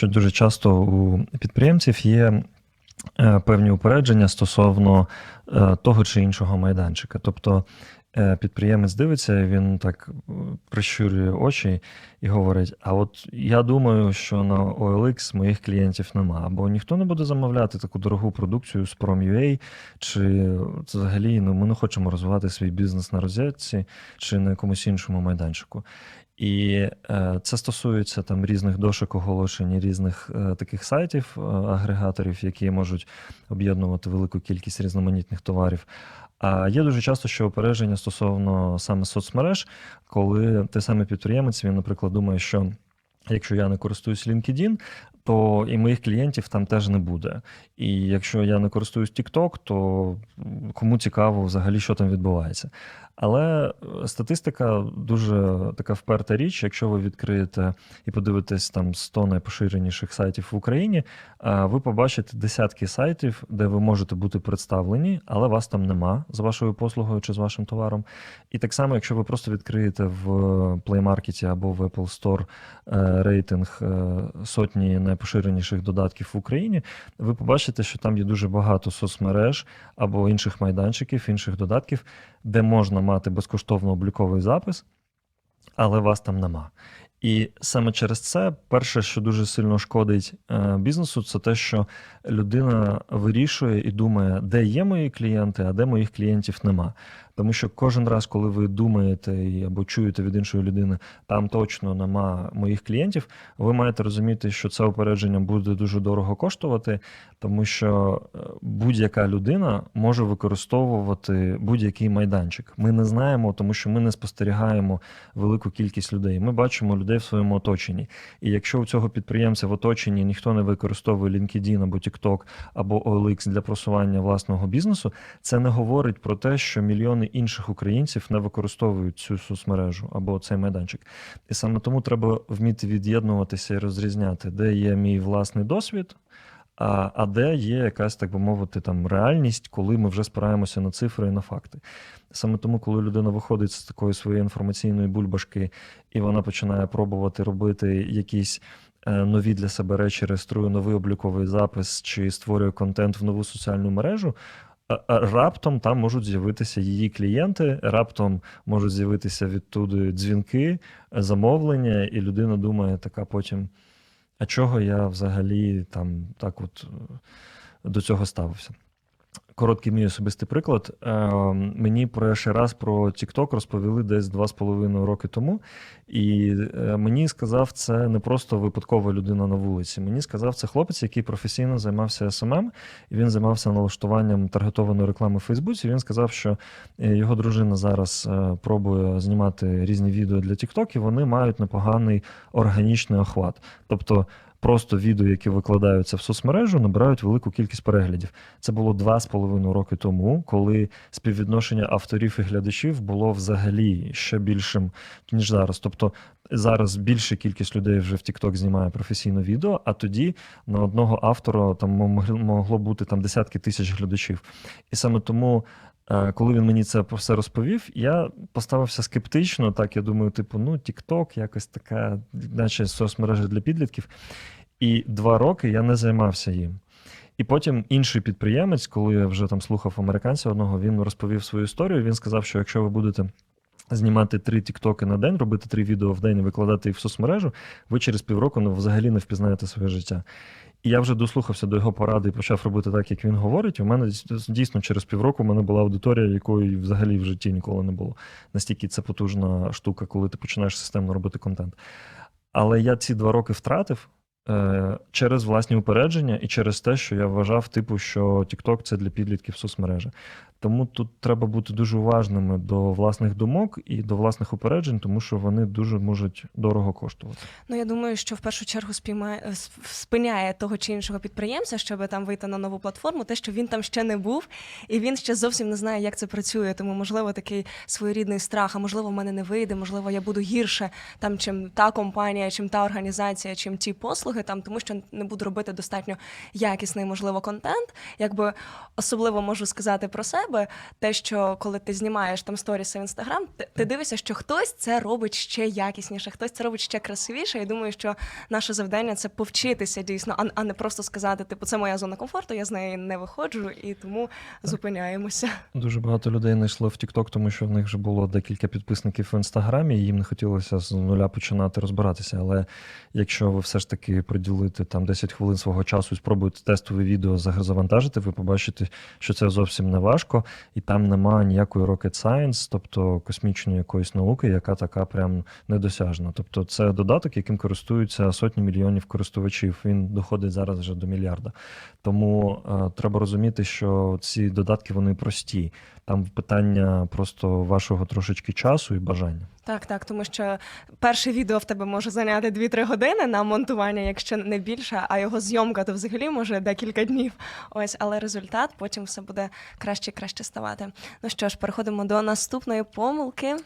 що дуже часто у підприємців є е, певні упередження стосовно е, того чи іншого майданчика. Тобто е, підприємець дивиться, він так прищурює очі і говорить: А от я думаю, що на OLX моїх клієнтів нема, або ніхто не буде замовляти таку дорогу продукцію з Prom.ua, чи взагалі ну, ми не хочемо розвивати свій бізнес на розетці чи на якомусь іншому майданчику. І е, це стосується там різних дошок оголошень, різних е, таких сайтів, е, агрегаторів, які можуть об'єднувати велику кількість різноманітних товарів. А є дуже часто що опереження стосовно саме соцмереж, коли той самий підприємець, він, наприклад, думає, що якщо я не користуюсь LinkedIn, то і моїх клієнтів там теж не буде. І якщо я не користуюсь TikTok, то кому цікаво взагалі, що там відбувається. Але е, статистика дуже така вперта річ. Якщо ви відкриєте і подивитесь там 100 найпоширеніших сайтів в Україні, ви побачите десятки сайтів, де ви можете бути представлені, але вас там нема з вашою послугою чи з вашим товаром. І так само, якщо ви просто відкриєте в Play Market або в Apple Store е, рейтинг е, сотні найпоширеніших додатків в Україні, ви побачите, що там є дуже багато соцмереж або інших майданчиків, інших додатків, де можна мати безкоштовно обліковий запис, але вас там нема. І саме через це перше, що дуже сильно шкодить е, бізнесу, це те, що людина вирішує і думає, де є мої клієнти, а де моїх клієнтів нема. Тому що кожен раз, коли ви думаєте або чуєте від іншої людини, там точно нема моїх клієнтів, ви маєте розуміти, що це опередження буде дуже дорого коштувати, тому що е, будь-яка людина може використовувати будь-який майданчик. Ми не знаємо, тому що ми не спостерігаємо велику кількість людей. Ми бачимо людей в своєму оточенні. І якщо у цього підприємця в оточенні ніхто не використовує LinkedIn або TikTok або OLX для просування власного бізнесу, це не говорить про те, що мільйони інших українців не використовують цю соцмережу або цей майданчик. І саме тому треба вміти від'єднуватися і розрізняти, де є мій власний досвід. А, а де є якась, так би мовити, там реальність, коли ми вже спираємося на цифри і на факти. Саме тому, коли людина виходить з такої своєї інформаційної бульбашки, і вона починає пробувати робити якісь е, нові для себе речі, реєструє новий обліковий запис чи створює контент в нову соціальну мережу. Раптом там можуть з'явитися її клієнти, раптом можуть з'явитися відтуди дзвінки, замовлення, і людина думає, така потім. А чого я взагалі там так от е, до цього ставився? Короткий мій особистий приклад. Е, Мені перший раз про TikTok розповіли десь два з половиною роки тому. І е, мені сказав це не просто випадкова людина на вулиці. Мені сказав це хлопець, який професійно займався SMM, і він займався налаштуванням таргетованої реклами в Фейсбуці. Він сказав, що е, його дружина зараз пробує знімати різні відео для TikTok, і вони мають непоганий органічний охват. Тобто просто відео, які викладаються в соцмережу, набирають велику кількість переглядів. Це було два з половиною роки тому, коли співвідношення авторів і глядачів було взагалі ще більшим, ніж зараз. Тобто зараз більша кількість людей вже в TikTok знімає професійно відео, а тоді на одного автора там могло бути там десятки тисяч глядачів. І саме тому. Е, Коли він мені це все розповів, я поставився скептично. Так, я думаю, типу, ну, TikTok, якось така, наче соцмережа для підлітків. І два роки я не займався їм. І потім інший підприємець, коли я вже там слухав американця одного, він розповів свою історію. Він сказав, що якщо ви будете знімати три тіктоки на день, робити три відео в день і викладати їх в соцмережу, ви через півроку ну, взагалі не впізнаєте своє життя. І я вже дослухався до його поради і почав робити так, як він говорить. У мене дійсно через півроку в мене була аудиторія, якої взагалі в житті ніколи не було. Настільки це потужна штука, коли ти починаєш системно робити контент. Але я ці два роки втратив е, через власні упередження і через те, що я вважав, типу, що TikTok це для підлітків соцмережа. Тому тут треба бути дуже уважними до власних думок і до власних упереджень, тому що вони дуже можуть дорого коштувати. Ну я думаю, що в першу чергу спіймає е, спиняє того чи іншого підприємця, щоб там вийти на нову платформу, те, що він там ще не був, і він ще зовсім не знає, як це працює. Тому, можливо, такий своєрідний страх, а можливо, в мене не вийде, можливо, я буду гірше там, чим та компанія, чим та організація, чим ті послуги. послуги, там тому що не буду робити достатньо якісний, можливо, контент. Якби особливо можу сказати про себе, те, що коли ти знімаєш там сторіси в інстаграм, ти, ти дивишся, що хтось це робить ще якісніше, хтось це робить ще красивіше. І думаю, що наше завдання це повчитися дійсно, а, а не просто сказати, типу, це моя зона комфорту, я з неї не виходжу, і тому зупиняємося. Дуже багато людей знайшли в TikTok, тому що в них вже було декілька підписників в інстаграмі, і їм не хотілося з нуля починати розбиратися. Але якщо ви все ж таки приділите там 10 хвилин свого часу і спробуєте тестове відео заг- завантажити, ви побачите, що це зовсім не важко, і там немає ніякої rocket science, тобто космічної якоїсь науки, яка така прям недосяжна. Тобто, це додаток, яким користуються сотні мільйонів користувачів. Він доходить зараз вже до мільярда. Тому е, треба розуміти, що ці додатки вони прості. Там питання просто вашого трошечки часу і бажання. Так, так, тому що перше відео в тебе може зайняти 2-3 години на монтування, якщо не більше, а його зйомка то взагалі може декілька днів. Ось, але результат потім все буде краще і краще ставати. Ну що ж, переходимо до наступної помилки.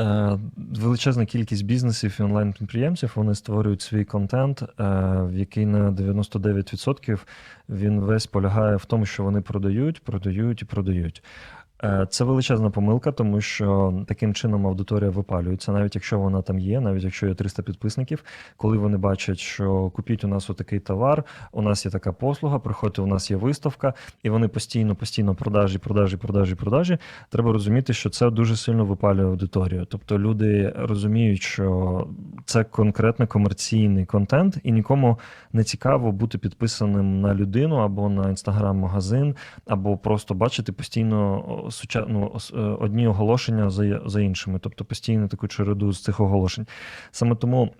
Е, Величезна кількість бізнесів і онлайн-підприємців вони створюють свій контент, е, в який на 99% він весь полягає в тому, що вони продають, продають і продають. Е, Це величезна помилка, тому що таким чином аудиторія випалюється, навіть якщо вона там є, навіть якщо є 300 підписників, коли вони бачать, що купіть у нас отакий товар, у нас є така послуга, приходьте, у нас є виставка, і вони постійно, постійно продажі, продажі, продажі, продажі. Треба розуміти, що це дуже сильно випалює аудиторію. Тобто люди розуміють, що це конкретно комерційний контент, і нікому не цікаво бути підписаним на людину або на інстаграм-магазин, або просто бачити постійно суча... ну, е, одні оголошення за, за іншими, тобто постійно таку череду з цих оголошень. Саме тому.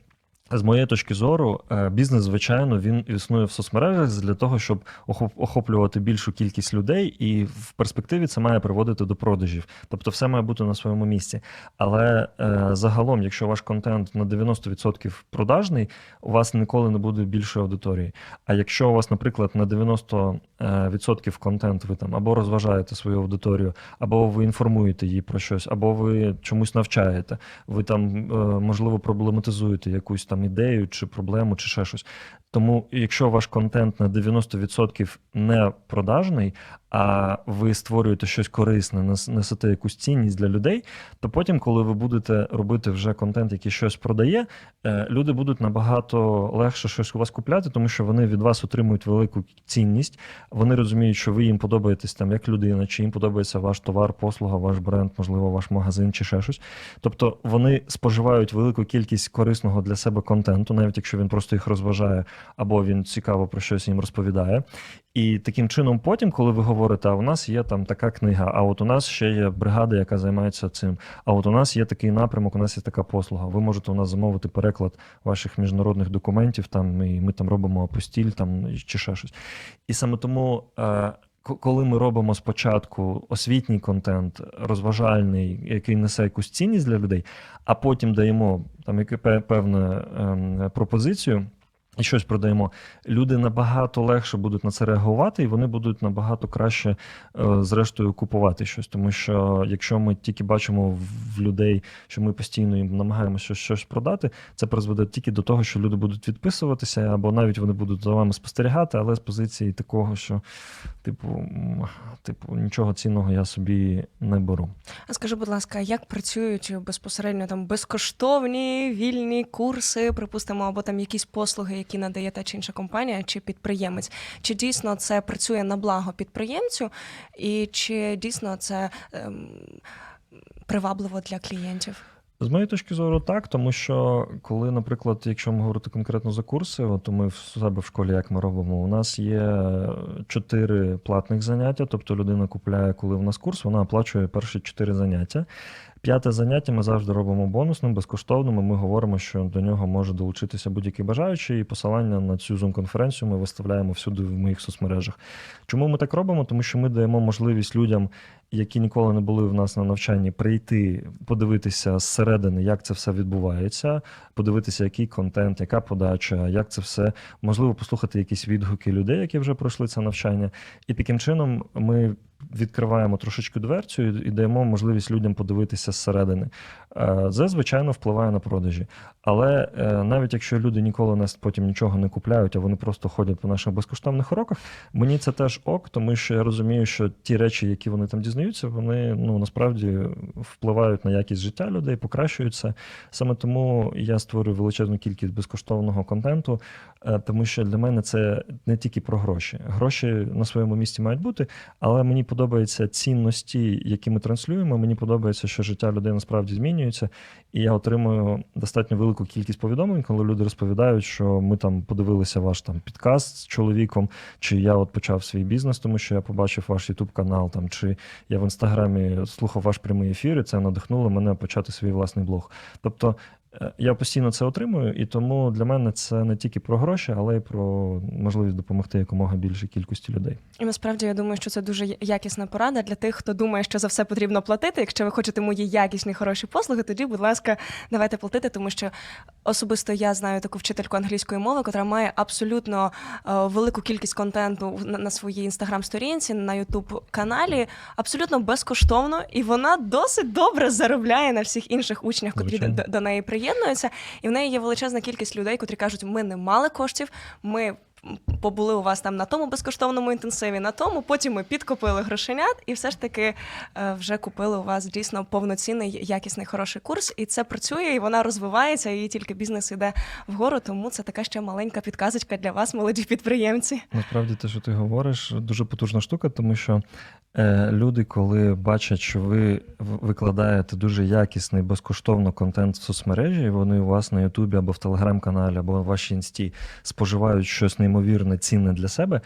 З моєї точки зору, е, бізнес, звичайно, він існує в соцмережах для того, щоб охоп- охоплювати більшу кількість людей, і в перспективі це має приводити до продажів. Тобто, все має бути на своєму місці. Але е, загалом, якщо ваш контент на 90% продажний, у вас ніколи не буде більшої аудиторії. А якщо у вас, наприклад, на 90% е, контент ви там або розважаєте свою аудиторію, або ви інформуєте її про щось, або ви чомусь навчаєте, ви там, можливо, проблематизуєте якусь там ідею чи проблему, чи ще щось. Тому, якщо ваш контент на 90% не продажний, а ви створюєте щось корисне, несете якусь цінність для людей, то потім, коли ви будете робити вже контент, який щось продає, е, люди будуть набагато легше щось у вас купляти, тому що вони від вас отримують велику цінність. Вони розуміють, що ви їм подобаєтесь там як людина, чи їм подобається ваш товар, послуга, ваш бренд, можливо, ваш магазин чи ще щось. Тобто вони споживають велику кількість корисного для себе контенту, навіть якщо він просто їх розважає, або він цікаво про щось їм розповідає. І таким чином, потім, коли ви говорите, а у нас є там така книга, а от у нас ще є бригада, яка займається цим. А от у нас є такий напрямок, у нас є така послуга. Ви можете у нас замовити переклад ваших міжнародних документів, там і ми там робимо апостіль, там чи ще щось. І саме тому. Е, коли ми робимо спочатку освітній контент, розважальний, який несе якусь цінність для людей, а потім даємо там пе- певну ем, пропозицію. І щось продаємо. Люди набагато легше будуть на це реагувати, і вони будуть набагато краще, е, зрештою, купувати щось. Тому що якщо ми тільки бачимо в- людей, що ми постійно їм намагаємося щось продати, це призведе тільки до того, що люди будуть відписуватися, або навіть вони будуть за вами спостерігати, але з позиції такого, що, типу, типу, нічого цінного я собі не беру. А скажи, будь ласка, як працюють безпосередньо там безкоштовні вільні курси, припустимо, або там якісь послуги, які надає та чи інша компанія чи підприємець? Чи дійсно це працює на благо підприємцю, і чи дійсно це ем, привабливо для клієнтів? З моєї точки зору, так, тому що коли, наприклад, якщо ми говорити конкретно за курси, от ми в себе в школі, як ми робимо, у нас є чотири платних заняття, тобто людина купляє, коли в нас курс, вона оплачує перші чотири заняття. П'яте заняття ми завжди робимо бонусним, безкоштовним. Ми говоримо, що до нього може долучитися будь-який бажаючий, і посилання на цю Zoom-конференцію ми виставляємо всюди в моїх соцмережах. Чому ми так робимо? Тому що ми даємо можливість людям, які ніколи не були в нас на навчанні, прийти, подивитися зсередини, як це все відбувається, подивитися, який контент, яка подача, як це все можливо послухати якісь відгуки людей, які вже пройшли це навчання. І таким чином ми відкриваємо трошечки дверцю і і даємо можливість людям подивитися зсередини. Е, Це, звичайно, впливає на продажі. Але е, навіть якщо люди ніколи нас потім нічого не купляють, а вони просто ходять по наших безкоштовних уроках, мені це теж ок, тому що я розумію, що ті речі, які вони там дізнаються, вони ну насправді впливають на якість життя людей, покращуються. Саме тому я створюю величезну кількість безкоштовного контенту, е, тому що для мене це не тільки про гроші. Гроші на своєму місці мають бути, але мені подобаються цінності, які ми транслюємо. Мені подобається, що життя людей насправді змінюється, і я отримую достатньо велику кількість повідомлень, коли люди розповідають, що ми там подивилися ваш там підкаст з чоловіком, чи я от почав свій бізнес, тому що я побачив ваш Ютуб канал, там чи я в інстаграмі слухав ваш прямий ефір, і це надихнуло мене почати свій власний блог. Тобто я постійно це отримую, і тому для мене це не тільки про гроші, але й про можливість допомогти якомога більшій кількості людей. І насправді я думаю, що це дуже якісна порада для тих, хто думає, що за все потрібно платити. Якщо ви хочете мої якісні хороші послуги, тоді, будь ласка, давайте платити, тому що особисто я знаю таку вчительку англійської мови, яка має абсолютно е, велику кількість контенту на, своїй інстаграм-сторінці, на ютуб каналі, абсолютно безкоштовно, і вона досить добре заробляє на всіх інших учнях, котрі до, до неї приєднуються. І в неї є величезна кількість людей, котрі кажуть, ми не мали коштів, ми. Побули у вас там на тому безкоштовному інтенсиві, на тому. Потім ми підкупили грошенят, і все ж таки е, вже купили у вас дійсно повноцінний, якісний, хороший курс. І це працює, і вона розвивається, і тільки бізнес іде вгору. Тому це така ще маленька підказочка для вас, молоді підприємці. Насправді, те, що ти говориш, дуже потужна штука, тому що е, люди, коли бачать, що ви викладаєте дуже якісний безкоштовно контент в соцмережі, і вони у вас на Ютубі або в телеграм-каналі, або в вашій інсті споживають щось неймовірне, цінне для себе,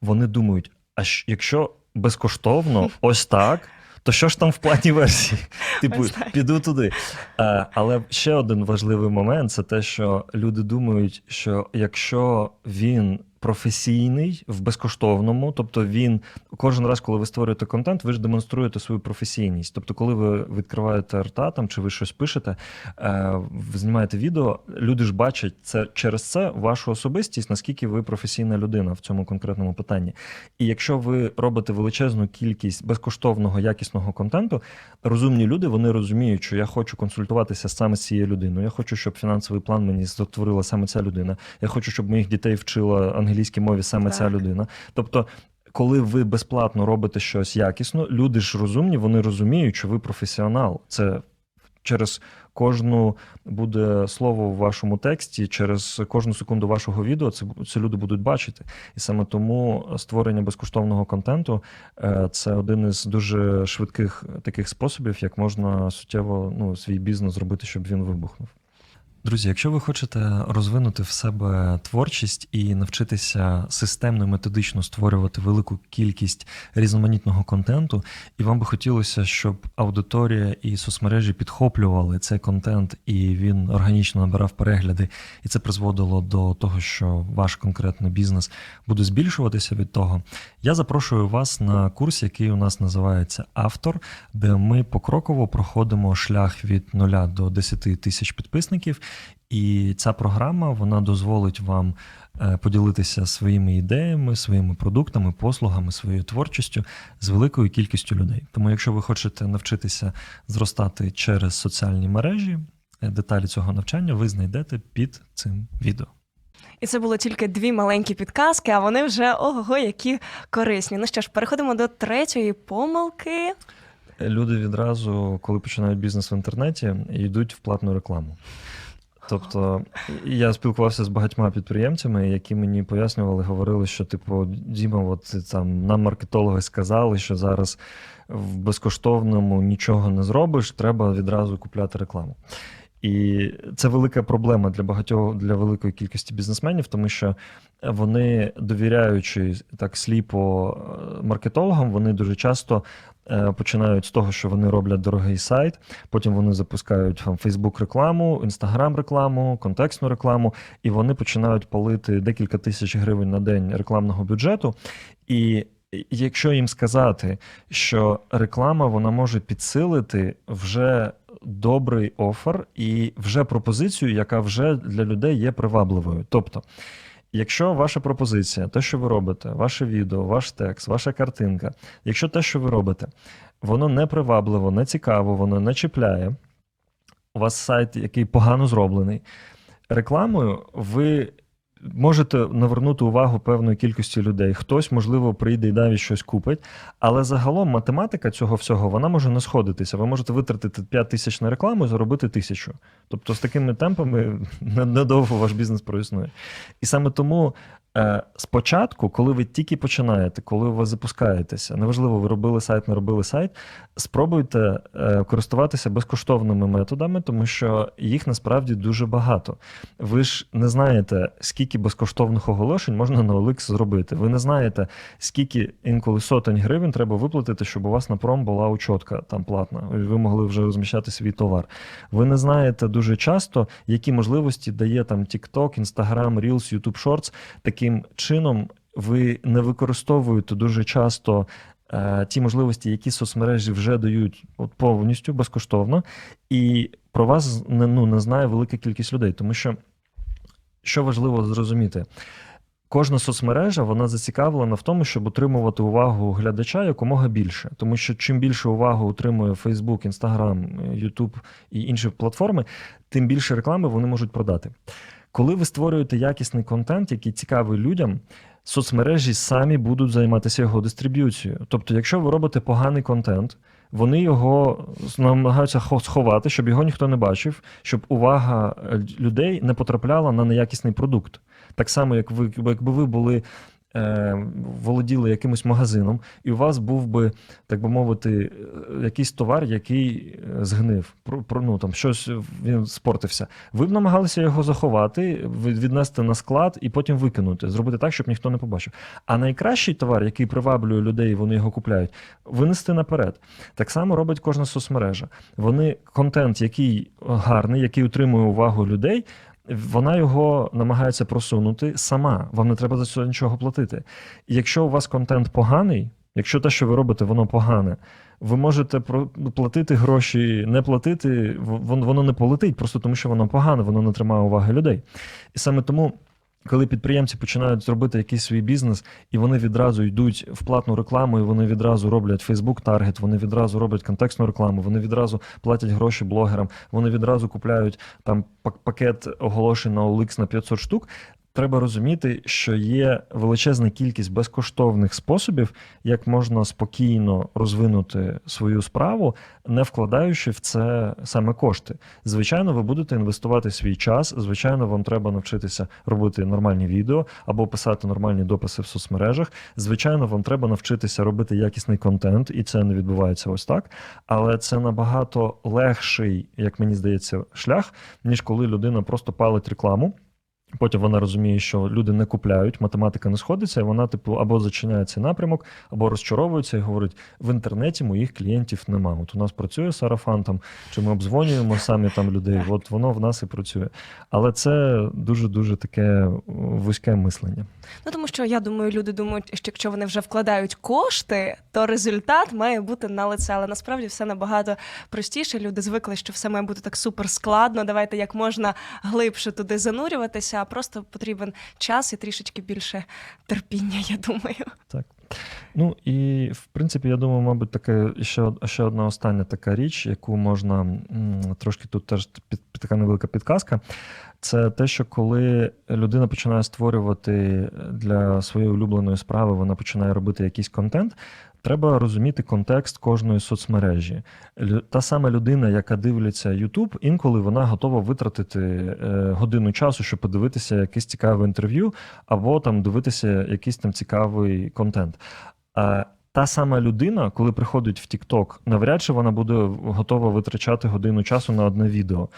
вони думають: а якщо безкоштовно, ось так. То що ж там в платній версії? Типу, піду туди. А, але ще один важливий момент це те, що люди думають, що якщо він професійний в безкоштовному, тобто він кожен раз, коли ви створюєте контент, ви ж демонструєте свою професійність. Тобто, коли ви відкриваєте рта там чи ви щось пишете, е, знімаєте відео, люди ж бачать це через це вашу особистість, наскільки ви професійна людина в цьому конкретному питанні. І якщо ви робите величезну кількість безкоштовного якісного контенту, розумні люди вони розуміють, що я хочу консультуватися саме з цією людиною. Я хочу, щоб фінансовий план мені створила саме ця людина. Я хочу, щоб моїх дітей вчила англійській мові саме ця людина. Тобто. Коли ви безплатно робите щось якісно, люди ж розумні, вони розуміють, що ви професіонал. Це через кожну буде слово в вашому тексті, через кожну секунду вашого відео це, це люди будуть бачити. І саме тому створення безкоштовного контенту е, це один із дуже швидких таких способів, як можна суттєво ну, свій бізнес зробити, щоб він вибухнув. Друзі, якщо ви хочете розвинути в себе творчість і навчитися системно і методично створювати велику кількість різноманітного контенту, і вам би хотілося, щоб аудиторія і соцмережі підхоплювали цей контент, і він органічно набирав перегляди, і це призводило до того, що ваш конкретний бізнес буде збільшуватися від того. Я запрошую вас на курс, який у нас називається Автор, де ми покроково проходимо шлях від 0 до 10 тисяч підписників. І ця програма вона дозволить вам е, поділитися своїми ідеями, своїми продуктами, послугами, своєю творчістю з великою кількістю людей. Тому, якщо ви хочете навчитися зростати через соціальні мережі, е, деталі цього навчання ви знайдете під цим відео. І це було тільки дві маленькі підказки, а вони вже ого, які корисні. Ну що ж, переходимо до третьої помилки. Люди відразу, коли починають бізнес в інтернеті, йдуть в платну рекламу. Тобто я спілкувався з багатьма підприємцями, які мені пояснювали, говорили, що типу, Діма, от там нам маркетологи сказали, що зараз в безкоштовному нічого не зробиш, треба відразу купляти рекламу. І це велика проблема для багатьох для великої кількості бізнесменів, тому що вони, довіряючи так сліпо е, маркетологам, вони дуже часто починають з того, що вони роблять дорогий сайт, потім вони запускають там Facebook рекламу, Instagram рекламу, контекстну рекламу, і вони починають палити декілька тисяч гривень на день рекламного бюджету. І якщо їм сказати, що реклама вона може підсилити вже добрий офер і вже пропозицію, яка вже для людей є привабливою. Тобто, якщо ваша пропозиція, те, що ви робите, ваше відео, ваш текст, ваша картинка, якщо те, що ви робите, воно не привабливо, не цікаво, воно не чіпляє. у вас сайт, який погано зроблений, рекламою ви можете навернути увагу певної кількості людей. Хтось, можливо, прийде і навіть щось купить. Але загалом математика цього всього вона може не сходитися. Ви можете витратити 5 тисяч на рекламу і заробити тисячу. Тобто, з такими темпами не- недовго ваш бізнес проіснує. І саме тому. Е, Спочатку, коли ви тільки починаєте, коли ви запускаєтеся, неважливо, ви робили сайт, не робили сайт, спробуйте е, користуватися безкоштовними методами, тому що їх насправді дуже багато. Ви ж не знаєте, скільки безкоштовних оголошень можна на OLX зробити. Ви не знаєте, скільки інколи сотень гривень треба виплатити, щоб у вас на пром була учотка там платна. і Ви могли вже розміщати свій товар. Ви не знаєте дуже часто, які можливості дає там TikTok, Instagram, Reels, YouTube Shorts. Таким чином ви не використовуєте дуже часто. е, Ті можливості, які соцмережі вже дають от повністю безкоштовно, і про вас не, ну, не знає велика кількість людей. Тому що що важливо зрозуміти, кожна соцмережа вона зацікавлена в тому, щоб отримувати увагу глядача якомога більше. Тому що чим більше уваги отримує Facebook, Instagram, YouTube і інші платформи, тим більше реклами вони можуть продати. Коли ви створюєте якісний контент, який цікавий людям, соцмережі самі будуть займатися його дистриб'юцією. Тобто, якщо ви робите поганий контент, вони його намагаються сховати, щоб його ніхто не бачив, щоб увага е, людей не потрапляла на неякісний продукт. Так само, як ви, якби ви були. Е, Володіли якимось магазином, і у вас був би, так би мовити, е, якийсь товар, який е, згнив, про, ну, там, щось він спортився. Ви б намагалися його заховати, від- віднести на склад і потім викинути, зробити так, щоб ніхто не побачив. А найкращий товар, який приваблює людей, вони його купляють, винести наперед. Так само робить кожна соцмережа. Вони контент, який гарний, який утримує увагу людей. Вона його намагається просунути сама. Вам не треба за це нічого платити. І якщо у вас контент поганий, якщо те, що ви робите, воно погане, ви можете про- платити гроші, не платити, вон- воно не полетить, просто тому що воно погане, воно не тримає уваги людей. І саме тому. Коли підприємці починають робити якийсь свій бізнес, і вони відразу йдуть в платну рекламу, і вони відразу роблять Facebook таргет, вони відразу роблять контекстну рекламу, вони відразу платять гроші блогерам, вони відразу купляють там пак- пакет оголошень на OLX на 500 штук. Треба розуміти, що є величезна кількість безкоштовних способів, як можна спокійно розвинути свою справу, не вкладаючи в це саме кошти. Звичайно, ви будете інвестувати свій час. Звичайно, вам треба навчитися робити нормальні відео або писати нормальні дописи в соцмережах. Звичайно, вам треба навчитися робити якісний контент, і це не відбувається ось так. Але це набагато легший, як мені здається, шлях, ніж коли людина просто палить рекламу. Потім вона розуміє, що люди не купляють, математика не сходиться, і вона, типу, або зачиняє цей напрямок, або розчаровується і говорить: в інтернеті моїх клієнтів нема. От у нас працює сарафан там, чи ми обдзвонюємо самі там людей. От воно в нас і працює. Але це дуже дуже таке вузьке мислення. Ну тому що я думаю, люди думають, що якщо вони вже вкладають кошти, то результат має бути на лице. Але насправді все набагато простіше. Люди звикли, що все має бути так супер складно. Давайте як можна глибше туди занурюватися, просто потрібен час і трішечки більше терпіння. Я думаю. Так. Ну і в принципі, я думаю, мабуть, таке ще, ще одна остання така річ, яку можна м, трошки тут теж під, така невелика підказка. Це те, що коли людина починає створювати для своєї улюбленої справи, вона починає робити якийсь контент. Треба розуміти контекст кожної соцмережі. Та сама людина, яка дивиться YouTube, інколи вона готова витратити е, годину часу, щоб подивитися якесь цікаве інтерв'ю, або там дивитися якийсь там цікавий контент. Та сама людина, коли приходить в TikTok, навряд чи вона буде готова витрачати годину часу на одне відео.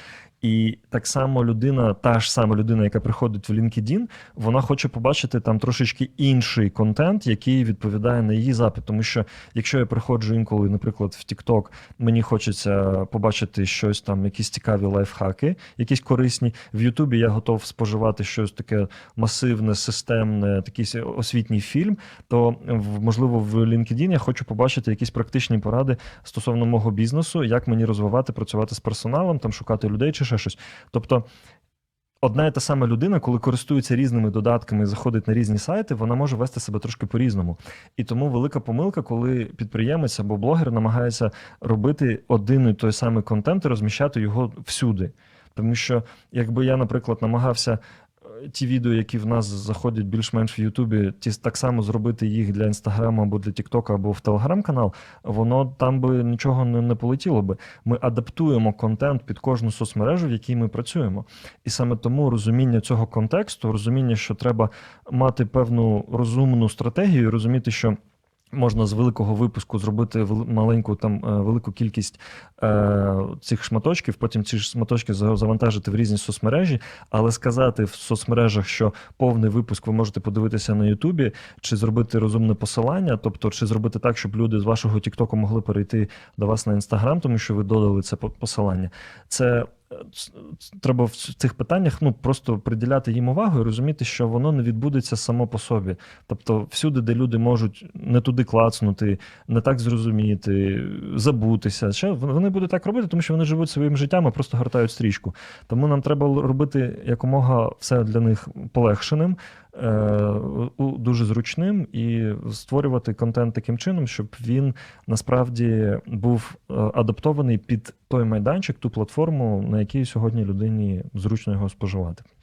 І так само людина, та ж сама людина, яка приходить в LinkedIn, вона хоче побачити там трошечки інший контент, який відповідає на її запит. Тому що якщо я приходжу інколи, наприклад, в TikTok, мені хочеться побачити щось там, якісь цікаві лайфхаки, якісь корисні. В Ютубі я готов споживати щось таке масивне, системне, такий освітній фільм. То можливо в LinkedIn я хочу побачити якісь практичні поради стосовно мого бізнесу, як мені розвивати, працювати з персоналом, там шукати людей чи ще щось. Тобто. одна і та сама людина, коли користується різними додатками і заходить на різні сайти, вона може вести себе трошки по-різному. І тому велика помилка, коли підприємець або блогер намагається робити один і той самий контент і розміщати його всюди. Тому що, якби я, наприклад, намагався ті відео, які в нас заходять більш-менш в Ютубі, ті так само зробити їх для Інстаграму або для Тіктока, або в Телеграм-канал, воно там би нічого не, не полетіло би. Ми адаптуємо контент під кожну соцмережу, в якій ми працюємо. І саме тому розуміння цього контексту, розуміння, що треба мати певну розумну стратегію, розуміти, що. Можна з великого випуску зробити маленьку там е, велику кількість е, цих шматочків, потім ці ж шматочки за- завантажити в різні соцмережі, але сказати в соцмережах, що повний випуск ви можете подивитися на Ютубі, чи зробити розумне посилання, тобто чи зробити так, щоб люди з вашого Тіктоку могли перейти до вас на Інстаграм, тому що ви додали це по- посилання. Це треба в цих питаннях ну просто приділяти їм увагу і розуміти, що воно не відбудеться само по собі. Тобто, всюди, де люди можуть не туди клацнути, не так зрозуміти, забутися, ще вони будуть так робити, тому що вони живуть своїм життям, і просто гортають стрічку. Тому нам треба робити якомога все для них полегшеним, е, дуже зручним і створювати контент таким чином, щоб він насправді був е, адаптований під той майданчик, ту платформу, на якій сьогодні людині зручно його споживати.